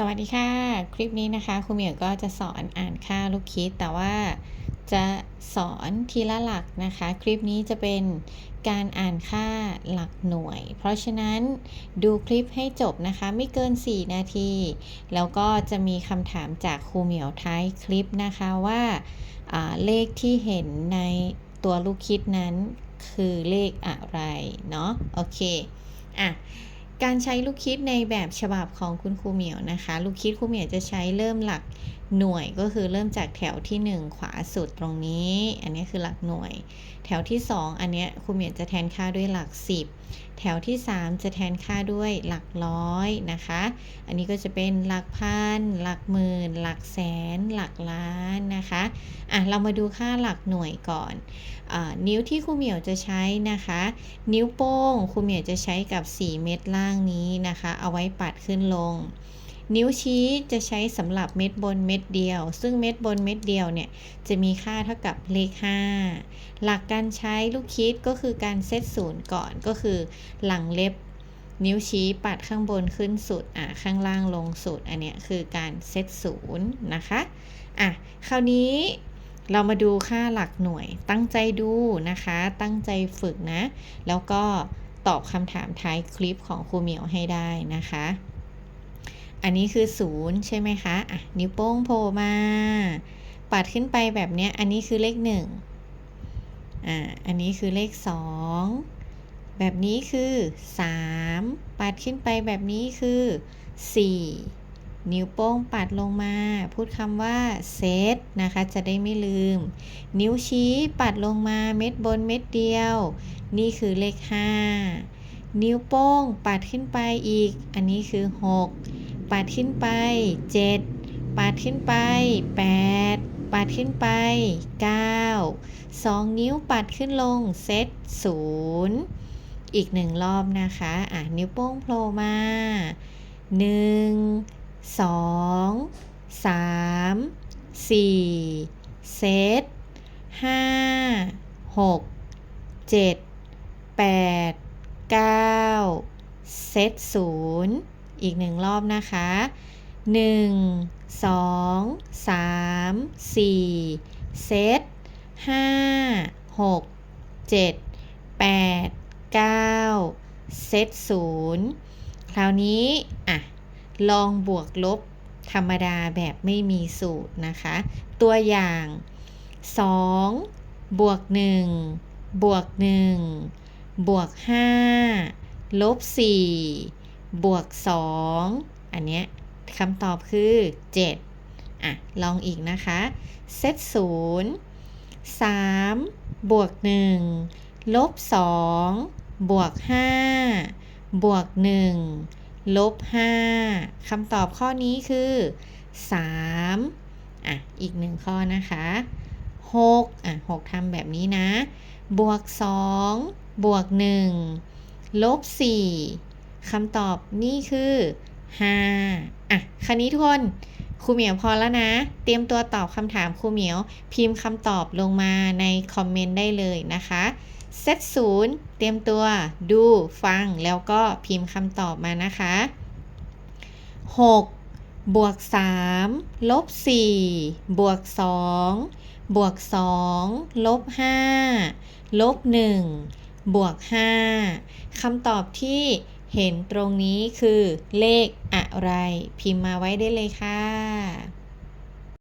สวัสดีค่ะ คลิปนี้นะคะครูเหมียวก็จะสอนอ่านค่าลูกคิด แต่ว่าจะสอนทีละหลักนะคะ คลิปนี้จะเป็นการอ่านค่าหลักหน่วย เพราะฉะนั้นดูคลิปให้จบนะคะ ไม่เกิน 4 นาที แล้วก็จะมีคำถามจากครูเหมียวท้ายคลิปนะคะว่าอ่าเลขที่เห็นในตัวลูกคิดนั้นคือเลขอะไรเนาะโอเคอะ การใช้ลูกคิดในแบบฉบับของคุณครูเหมียวนะคะ ลูกคิดครูเหมียวจะใช้เริ่มหลักหน่วยก็คือเริ่มจากแถวที่ 1 ขวาสุดตรงนี้ อันนี้คือหลักหน่วย แถวที่ 2 อันนี้ครูเหมียวจะแทนค่าด้วยหลัก 10 แถวที่ 3 จะแทนค่าด้วยหลักร้อยนะคะ อันนี้ก็จะเป็นหลักพัน หลักหมื่น หลักแสน หลักล้านนะคะอะเรามาดูค่าหลักหน่วยก่อนอนิ้วที่ครูเหมียวจะใช้นะคะ นิ้วโป้งครูเหมียวจะใช้กับ 4 เม็ดล่างนี้นะคะ เอาไว้ปัดขึ้นลง นิ้วชี้จะใช้สำหรับเม็ดบนเม็ดเดียว ซึ่งเม็ดบนเม็ดเดียวเนี่ยจะมีค่าเท่ากับเลข 5 หลักการใช้ลูกคิดก็คือการเซตศูนย์ก่อนก็คือ หลังเล็บนิ้วชี้ปัดข้างบนขึ้นสุด อะ ข้างล่างลงสุด อันเนี้ยคือการเซตศูนย์นะคะ อะ คราวนี้เรามาดูค่าหลักหน่วย ตั้งใจดูนะคะ ตั้งใจฝึกนะ แล้วก็ตอบคำถามท้ายคลิปของครูเหมียวให้ได้นะคะ อันนี้คือศูนย์ใช่ไหมคะอะนิ้วโป้งโผล่มา ปัดขึ้นไปแบบเนี้ย อันนี้คือเลขหนึ่งอ่า อันนี้คือเลขสองแบบนี้คือสามปัดขึ้นไปแบบนี้คือสี่นิ้วโป้งปัดลงมา พูดคำว่าเซตนะคะ จะได้ไม่ลืม นิ้วชี้ปัดลงมาเม็ดบนเม็ดเดียว นี่คือเลข 5 นิ้วโป้งปัดขึ้นไปอีก อันนี้คือ 6 ปัดขึ้นไป 7ปัดขึ้นไป 8ปัดขึ้นไป 9 2 นิ้วปัดขึ้นลง เซต0อีกหนึ่งรอบนะคะ อะ นิ้วโป้งโผล่มา 1 2 3 4 เซต 5 6 7 8 9 เซต0 อีกหนึ่งรอบนะคะ 1 2 3 4 เซต 5 6 7 8 9 เซต 0 คราวนี้อะลองบวกลบธรรมดาแบบไม่มีสูตรนะคะ ตัวอย่าง 2 บวก 1 บวก 1 บวก 5 ลบ 4 บวก 2 อันเนี้ยคำตอบคือ 7 อะ ลองอีกนะคะเซต0 3 บวก 1 ลบ 2 บวก 5 บวก 1 ลบ 5คำตอบข้อนี้คือ 3 อะ อีกหนึ่งข้อนะคะ 6 อะ 6ทำแบบนี้นะ บวก 2 บวก 1 ลบ 4 คำตอบนี่คือ5อะคราวนี้ทุกคนครูเหมียวพอแล้วนะ เตรียมตัวตอบคำถามครูเหมียว พิมพ์คำตอบลงมาในคอมเมนต์ได้เลยนะคะเซตศูนย์เตรียมตัวดูฟังแล้วก็พิมพ์คำตอบมานะคะ 6 บวก 3 ลบ 4 บวก 2 บวก 2 ลบ 5 ลบ 1 บวก 5คำตอบที่ เห็นตรงนี้คือเลขอะไร พิมพ์มาไว้ได้เลยค่ะ